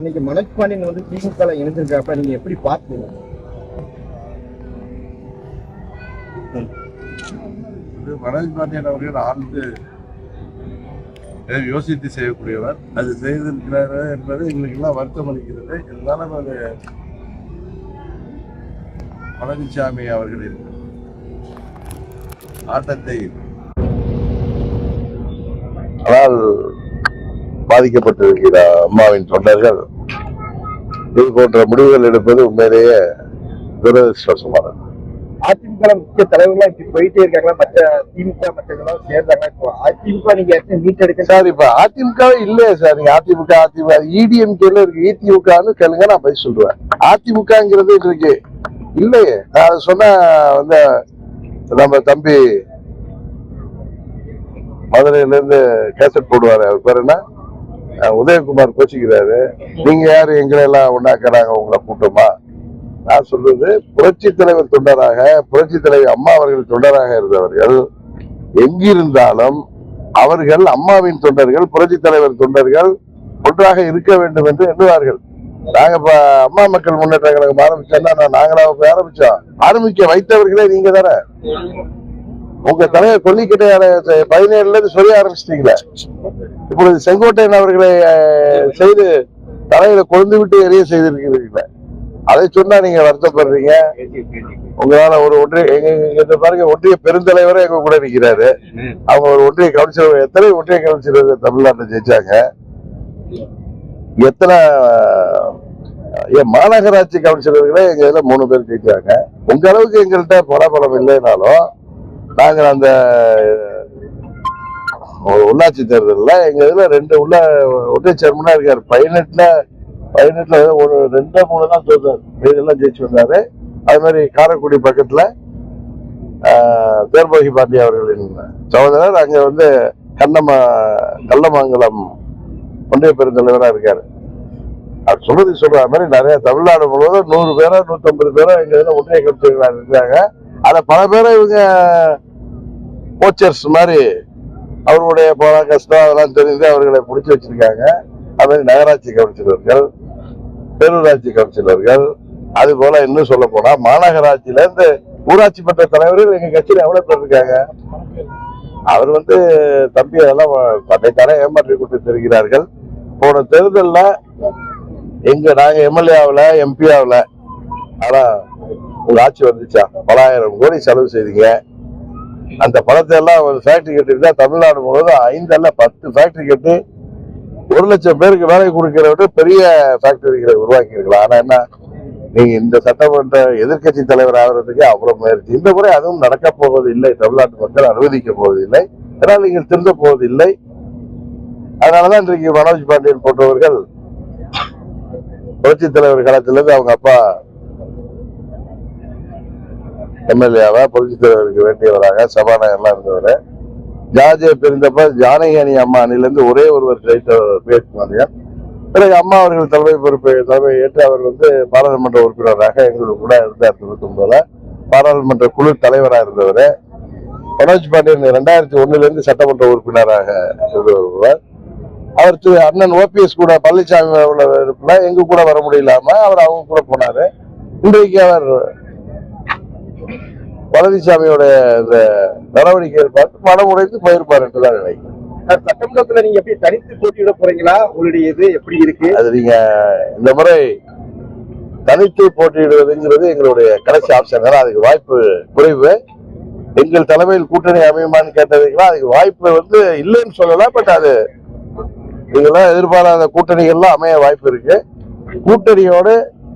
இன்னைக்கு மனோஜ் பாண்டியன் வந்து திமுக இணைஞ்சிருக்கப்ப நீங்க எப்படி இது மனோஜ் பாண்டியன் அவர்கள் ஆழ்ந்து யோசித்து செய்யக்கூடியவர். அது செய்திருக்கிறாரு என்பது எங்களுக்கு எல்லாம் வருத்தம் அளிக்கிறது. இருந்தாலும் அது பழனிசாமி அவர்களின் ஆட்டத்தை ஆனால் பாதிக்கப்பட்டிருக்கிற அம்மாவின் தொண்டர்கள் இது போன்ற முடிவுகள் எடுப்பது உண்மையிலேயே துரதிருஷ்டமானது அதிமுக முக்கிய தலைவர்களா இப்படி போயிட்டே இருக்காங்களா? மற்ற திமுக மற்றவங்க சேர்ந்தாங்க இப்போ அதிமுக நீங்க ஏற்கனவே மீட்டெடுக்க சார் இப்ப அதிமுக இல்லையே சார். நீங்க அதிமுக அதிமுக இடிஎம்கேல இருக்கு. இதிமுகன்னு கேளுங்க நான் போய் சொல்றேன். அதிமுகங்கிறது இருக்கு இல்லையே. நான் சொன்ன வந்து நம்ம தம்பி மதுரையில இருந்து கேசட் போடுவாரு. அவர் பேர் என்ன? உதயகுமார் கோச்சிக்கிறாரு. நீங்க யாரு? எங்களை எல்லாம் ஒண்ணாக்குறாங்க உங்களை கூட்டமா? நான் சொல்றது புரட்சி தலைவர் தொண்டராக புரட்சி தலைவர் அம்மா அவர்கள் தொண்டராக இருந்தவர்கள் எங்கிருந்தாலும் அவர்கள் அம்மாவின் தொண்டர்கள் புரட்சி தலைவர் தொண்டர்கள் ஒன்றாக இருக்க வேண்டும் என்று எண்ணுவார்கள். நாங்க இப்ப அம்மா மக்கள் முன்னேற்ற கழகம் ஆரம்பிச்சோம்னா நாங்களா போய் ஆரம்பிச்சோம். ஆரம்பிக்க வைத்தவர்களே நீங்க தானே? உங்க தலைவர் கொல்லிக்கட்டை பதினேழுல இருந்து சொல்ல ஆரம்பிச்சிட்டீங்களே. இப்பொழுது செங்கோட்டையன் அவர்களை செய்து தலையில கொழுந்து விட்டு எரிய செய்திருக்கிறீங்களே அதை சொன்னா நீங்க வருத்தப்படுறீங்க. உங்களால ஒரு ஒன்றிய எங்க பாருங்க ஒன்றிய பெருந்தலைவரே எங்க கூட நிக்கிறாரு. அவங்க ஒரு ஒன்றிய கவுன்சிலர் எத்தனை ஒன்றிய கவுன்சிலர் தமிழ்நாட்டில் ஜெயிச்சாங்க? எத்தனை என் மாநகராட்சி கவுன்சிலர்களே எங்க இதுல மூணு பேர் ஜெயிச்சாங்க? உங்க அளவுக்கு எங்கள்கிட்ட பலாபலம் இல்லைனாலும் நாங்கள் அந்த உள்ளாட்சி தேர்தலில் எங்கள் இதில் ரெண்டு உள்ள ஒற்றை சேர்மனாக இருக்கார். பதினெட்டில் பதினெட்டில் ஒரு ரெண்டு மூணு தான் தோற்றார் மீதெல்லாம் ஜெயிச்சு வந்தார். அது மாதிரி காரைக்குடி பக்கத்தில் ஆஹ், தேர்பகி பாண்டி அவர்களின் சகோதரர். அங்கே வந்து கண்ணம கள்ளமங்கலம் ஒன்றிய பெருந்தலைவராக இருக்கார். அவர் சொல்றது சொல்ற மாதிரி நிறைய தமிழ்நாடு முழுவதும் நூறு பேரோ நூத்தம்பது பேரோ எங்க இதுல ஒன்றிய கட்சிகளாக இருக்காங்க. அதில் பல பேரை இவங்க கோச்சர்ஸ் மாதிரி அவர்களுடைய போன கஷ்டம் அதெல்லாம் தெரிந்து அவர்களை பிடிச்சி வச்சிருக்காங்க. அது மாதிரி நகராட்சி கவுன்சிலர்கள் பேரூராட்சி கவுன்சிலர்கள் அது போல இன்னும் சொல்ல போனா மாநகராட்சியில இருந்து ஊராட்சி மன்ற தலைவர்கள் எங்க கட்சியில எவ்வளவு பேர் இருக்காங்க? அவர் வந்து தம்பி அதெல்லாம் தன்னைத்தானே ஏமாற்றி கொண்டு தெரிகிறார்கள். போன தேர்தல்ல எங்க நாங்க எம்எல்ஏ ஆகல எம்பி ஆகல. ஆனா உங்க ஆட்சி வந்துச்சா? பலாயிரம் கோடி செலவு செய்தீங்க. அந்த பணத்தை எல்லாம் ஒரு ஃபேக்டரி கட்டிருந்தா தமிழ்நாடு முழுவதும் ஐந்து அல்ல பத்து ஃபேக்டரி கட்டி ஒரு லட்சம் பேருக்கு வேலை கொடுக்கிறத விட பெரிய ஃபேக்டரிகளை உருவாக்கி இருக்கலாம் ஆனா என்ன? நீங்க இந்த சட்டமன்ற எதிர்க்கட்சி தலைவர் ஆகிறதுக்கு அவ்வளவு முயற்சி. இந்த முறை அதுவும் நடக்க போவது இல்லை தமிழ்நாட்டு மக்கள் அனுமதிக்க போவதில்லை. அதனால் நீங்கள் திருந்த போவதில்லை. அதனாலதான் இன்றைக்கு மனோஜ் பாண்டியன் போன்றவர்கள் புரட்சி தலைவர் காலத்திலிருந்து அவங்க அப்பா எம்எல்ஏவா புரட்சி தலைவருக்கு வேண்டியவராக சபாநாயகர்லாம் இருந்தவர். ஜார்ஜியை பிரிந்தப்ப ஜானகி அணி அம்மா அணிலேருந்து ஒரே ஒருவர் ஜெயித்தவர் பேசுமாதியார் பிறகு அம்மா அவர்கள் தலைமை பொறுப்பை தலைமை ஏற்று அவர் வந்து பாராளுமன்ற உறுப்பினராக எங்களுக்கு கூட இருந்தார் தொண்ணூத்தி ஒன்பதுல பாராளுமன்ற குழு தலைவராக இருந்தவர். மனோஜ் பாண்டியன் ரெண்டாயிரத்தி ஒண்ணுல சட்டமன்ற உறுப்பினராக இருந்தவர். அவர் திரு அண்ணன் ஓபிஎஸ் கூட பழனிசாமி உள்ள இருப்பில் எங்க கூட வர முடியலாம அவர் அவங்க கூட போனாரு. இன்றைக்கு அவர் பழனிசாமியோட இந்த நடவடிக்கையை பார்த்து மனம் உடைத்து போயிருப்பார் என்றுதான் நினைக்கிறேன். சட்டமன்றத்துல நீங்க எப்படி தனித்து போட்டியிட போறீங்களா? உங்களுடைய இது எப்படி இருக்கு? அது நீங்க இந்த முறை தனித்து போட்டியிடுவதுங்கிறது எங்களுடைய கடைசி ஆப்ஷன் ஏன்னா அதுக்கு வாய்ப்பு குறைவு. எங்கள் தலைமையில் கூட்டணி அமையுமான்னு கேட்டதுக்குலாம் அதுக்கு வாய்ப்பு வந்து இல்லைன்னு சொல்லலாம் பட் அது நீங்களாம் எதிர்பாராத கூட்டணிகள்லாம் அமைய வாய்ப்பு இருக்கு. கூட்டணியோடு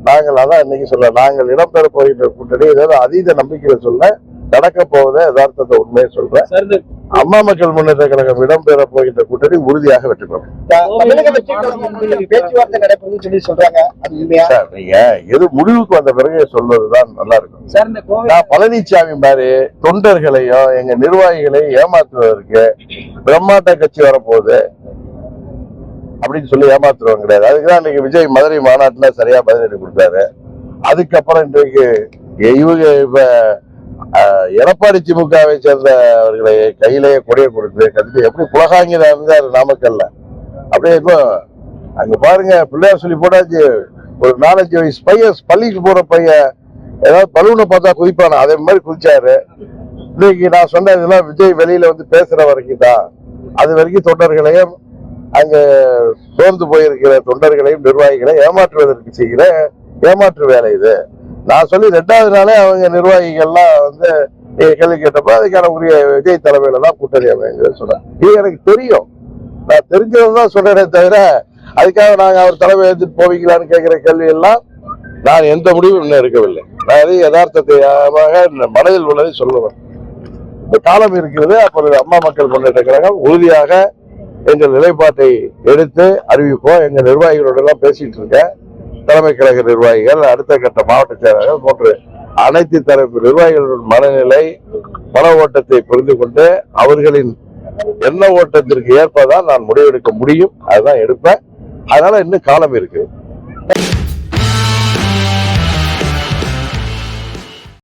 நாங்கள் அதான் இன்னைக்கு சொல்ல நாங்கள் இடம்பெற போகின்ற கூட்டணி ஏதாவது அதீத நம்பிக்கையில சொல்ல நடக்க போவதை யதார்த்தத்தை உண்மையை சொல்றேன். அம்மா மக்கள் முன்னேற்ற கழகம் இடம்பெற போகின்ற கூட்டணி உறுதியாக வெற்றி பெறும். நீங்க எது முடிவுக்கு வந்த பிறகு சொல்வதுதான் நல்லா இருக்கும். சார் இந்த கோவை நான் பழனிசாமி மாதிரி தொண்டர்களையும் எங்க நிர்வாகிகளையும் ஏமாத்துவதற்கு பிரம்மாண்ட கட்சி வரப்போகுது. அப்படின்னு சொல்லி ஏமாத்துறவங்க கிடையாது அதுக்குதான் இன்னைக்கு விஜய் மதுரை மாநாட்டுல சரியா பதிலடி கொடுத்தாரு. அதுக்கப்புறம் இன்றைக்கு இவங்க இப்ப எடப்பாடி திமுகவை சேர்ந்தவர்களை கையிலேயே கொடியை கொடுத்து கட்டி எப்படி குலகாங்கில இருந்தார் நாமக்கல்ல. அப்படியே இப்போ அங்க பாருங்க பிள்ளையார் சொல்லி போட்டாச்சு ஒரு நாலஞ்சு வயசு பையன் பள்ளிக்கு போற பையன் ஏதாவது பலூனை பார்த்தா குதிப்பானா? அதே மாதிரி குதிச்சாரு. இன்னைக்கு நான் சொன்ன இதெல்லாம் விஜய் வெளியில வந்து பேசுற வரைக்கும் தான் அது வரைக்கும் தொண்டர்களையும் அங்கு சோர்ந்து போயிருக்கிற தொண்டர்களையும் நிர்வாகிகளையும் ஏமாற்றுவதற்கு செய்கிற ஏமாற்று வேலை இது. நான் சொல்லி ரெண்டாவது நாளே அவங்க நிர்வாகிகள்லாம் வந்து நீங்க கேள்வி கேட்டப்ப அதுக்கான உரிய விஜய் தலைமையில தான் கூட்டணி அமைங்க சொல்றேன் இது எனக்கு தெரியும். நான் தெரிஞ்சதான் சொல்றேனே தவிர அதுக்காக நாங்க அவர் தலைமை எடுத்துட்டு போவீங்களான்னு கேட்கிற கேள்வி எல்லாம் நான் எந்த முடிவும் இன்னும் எடுக்கவில்லை. நான் அது யதார்த்தத்தை மனதில் உள்ளதை சொல்லுவேன். இந்த காலம் இருக்கிறது அப்பொழுது அம்மா மக்கள் முன்னேற்ற கழகம் உறுதியாக எங்கள் நிலைப்பாட்டை எடுத்து அறிவிப்போம். எங்கள் நிர்வாகிகளோட எல்லாம் பேசிட்டு இருக்கேன் தலைமை கழக நிர்வாகிகள் அடுத்த கட்ட மாவட்ட செயலாளர்கள் போன்ற அனைத்து தரப்பு நிர்வாகிகளுடன் மனநிலை மன ஓட்டத்தை புரிந்து கொண்டு அவர்களின் எண்ண ஓட்டத்திற்கு ஏற்பதான் நான் முடிவெடுக்க முடியும். அதுதான் எடுப்பேன். அதனால இன்னும் காலம் இருக்கு.